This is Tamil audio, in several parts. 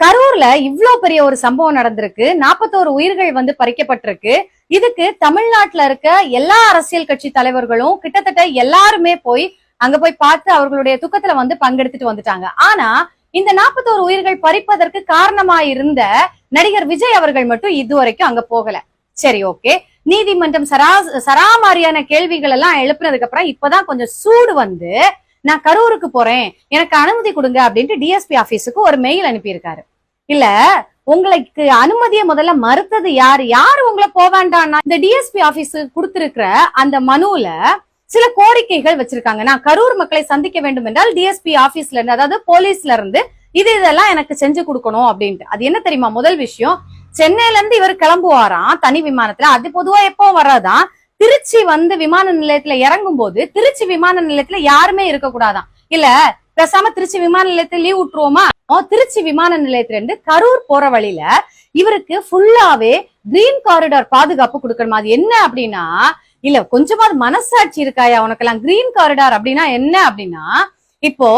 கரூர்ல இவ்ளோ பெரிய ஒரு சம்பவம் நடந்திருக்கு. நாற்பத்தோரு உயிர்கள் வந்து பறிக்கப்பட்டிருக்கு. இதுக்கு தமிழ்நாட்டுல இருக்க எல்லா அரசியல் கட்சி தலைவர்களும் கிட்டத்தட்ட எல்லாருமே போய் அங்க போய் பார்த்து அவர்களுடைய துக்கத்துல வந்து பங்கெடுத்துட்டு வந்துட்டாங்க. ஆனா இந்த நாற்பத்தோரு உயிர்கள் பறிப்பதற்கு காரணமா இருந்த நடிகர் விஜய் அவர்கள் மட்டும் இதுவரைக்கும் அங்க போகல. சரி ஓகே. நீதிமன்றம் சரா சராமாரியான கேள்விகள் எல்லாம் எழுப்புனதுக்கு அப்புறம் இப்பதான் கொஞ்சம் சூடு வந்து நான் கரூருக்கு போறேன் எனக்கு அனுமதி கொடுங்க அப்படின்ட்டு டிஎஸ்பி ஆபீஸுக்கு ஒரு மெயில் அனுப்பியிருக்காரு. இல்ல உங்களுக்கு அனுமதியை முதல்ல மறுத்தது யாரு? யாரு உங்களை போவேண்டான்னா இந்த டிஎஸ்பி ஆபீஸ் கொடுத்திருக்கிற அந்த மனுல சில கோரிக்கைகள் வச்சிருக்காங்க. நான் கரூர் மக்களை சந்திக்க வேண்டும் என்றால் டிஎஸ்பி ஆபீஸ்ல இருந்து அதாவது போலீஸ்ல இருந்து இது இதெல்லாம் எனக்கு செஞ்சு கொடுக்கணும் அப்படின்ட்டு. அது என்ன தெரியுமா? முதல் விஷயம் சென்னையில இருந்து இவர் கிளம்புவாராம் தனி விமானத்துல. அது பொதுவா எப்போ வராதான். திருச்சி வந்து விமான நிலையத்துல இறங்கும் போது திருச்சி விமான நிலையத்துல யாருமே இருக்க இல்ல பேசாம திருச்சி விமான நிலையத்துல லீவ் விட்டுருவோமா? திருச்சி விமான நிலையத்துல இருந்து கரூர் போற வழியில இவருக்கு ஃபுல்லாவே கிரீன் காரிடார் பாதுகாப்பு கொடுக்கணும்? அது என்ன அப்படின்னா இல்ல கொஞ்சமாவது மனசாட்சி இருக்காயா உனக்கெல்லாம்? கிரீன் காரிடார் அப்படின்னா என்ன அப்படின்னா இப்போ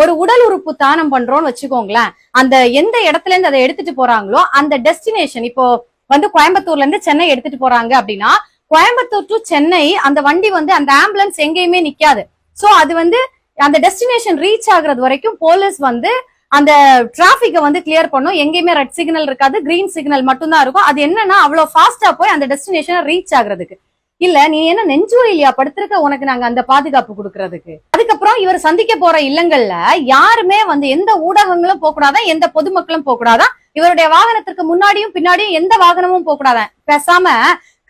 ஒரு உடல் உறுப்பு தானம் பண்றோம்னு வச்சுக்கோங்களேன். அந்த எந்த இடத்துல இருந்து அதை எடுத்துட்டு போறாங்களோ அந்த டெஸ்டினேஷன் இப்போ வந்து கோயம்புத்தூர்ல இருந்து சென்னை எடுத்துட்டு போறாங்க அப்படின்னா கோயம்புத்தூர் டு சென்னை அந்த வண்டி வந்து அந்த ஆம்புலன்ஸ் எங்கேயுமே நிக்காது. சோ அது வந்து அந்த டெஸ்டினேஷன் ரீச் ஆகுறது வரைக்கும் போலீஸ் வந்து அந்த டிராபிக்கை வந்து கிளியர் பண்ணும். எங்கேயுமே ரெட் சிக்னல் இருக்காது கிரீன் சிக்னல் மட்டும்தான் இருக்கும். அது என்னன்னா அவ்வளவு ஃபாஸ்டா போய் அந்த டெஸ்டினேஷனை ரீச் ஆகுறதுக்கு. இல்ல நீ என்ன நெஞ்சுவலியா படுத்திருக்க? உனக்கு நாங்க அந்த பாதுகாப்பு கொடுக்கறதுக்கு. அதுக்கப்புறம் இவர் சந்திக்க போற இல்லங்கள்ல யாருமே வந்து எந்த ஊடகங்களும் போகக்கூடாதான் எந்த பொதுமக்களும் போகக்கூடாதான் இவருடைய வாகனத்திற்கு முன்னாடியும் பின்னாடியும் எந்த வாகனமும் போகக்கூடாதான் பேசாம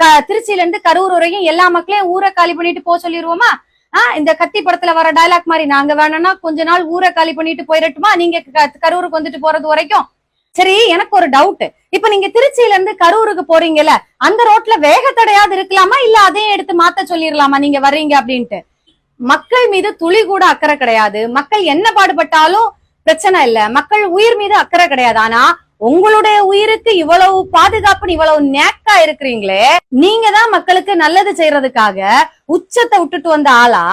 திருச்சியில இருந்து கரூர் வரையும் எல்லா மக்களையும் ஊரை காலி பண்ணிட்டு போக சொல்லிடுவோமா ஆஹ் இந்த கத்தி படத்துல வர டயலாக் மாதிரி நாங்க வேணும்னா கொஞ்ச நாள் ஊரை காலி பண்ணிட்டு போயிடட்டுமா? நீங்க க- கரூருக்கு வந்துட்டு போறது வரைக்கும். சரி எனக்கு ஒரு டவுட் இப்ப நீங்க திருச்சியில இருந்து கரூருக்கு போறீங்கல்ல அந்த ரோட்ல வேகத்தடையாவது இருக்கலாமா? இல்ல அதையும் எடுத்து மாத்த சொல்லிடலாமா நீங்க வர்றீங்க அப்படின்ட்டு. மக்கள் மீது துளி கூட அக்கறை கிடையாது. மக்கள் என்ன பாடுபட்டாலும் பிரச்சனை இல்ல. மக்கள் உயிர் மீது அக்கறை கிடையாது. ஆனா உங்களுடைய உயிருக்கு இவ்வளவு பாதுகாப்புன்னு இவ்வளவு நேக்கா இருக்கிறீங்களே நீங்க தான் மக்களுக்கு நல்லது செய்யறதுக்காக உச்சத்தை விட்டுட்டு வந்த ஆளா?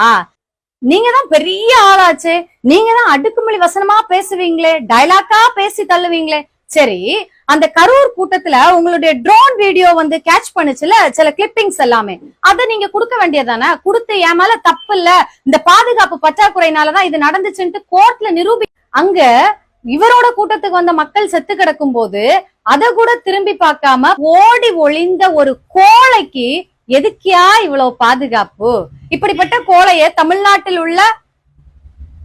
நீங்க தான் பெரிய ஆளாச்சு. நீங்க தான் அடுக்குமொழி வசனமா பேசுவீங்களே டயலாக்கா பேசி தள்ளுவீங்களே. சரி அந்த கரூர் கூட்டத்துல உங்களுடைய ட்ரோன் வீடியோ வந்து கேட்ச் பண்ணுச்சுல சில கிளிப்பிங்ஸ் எல்லாமே. அதை நீங்க கொடுக்க வேண்டியதானே கொடுத்து என் மேல தப்பு இல்ல. இந்த பாதுகாப்பு பற்றாக்குறையினாலதான் இது நடந்துச்சுன்ட்டு கோர்ட்ல நிரூபி அங்க இவரோட கூட்டத்துக்கு வந்த மக்கள் செத்து கிடக்கும் போது அதை கூட திரும்பி பார்க்காம ஓடி ஒளிந்த ஒரு கோழைக்கு எதுக்கியா இவ்வளவு பாதுகாப்பு? இப்படிப்பட்ட கோழைய தமிழ்நாட்டில் உள்ள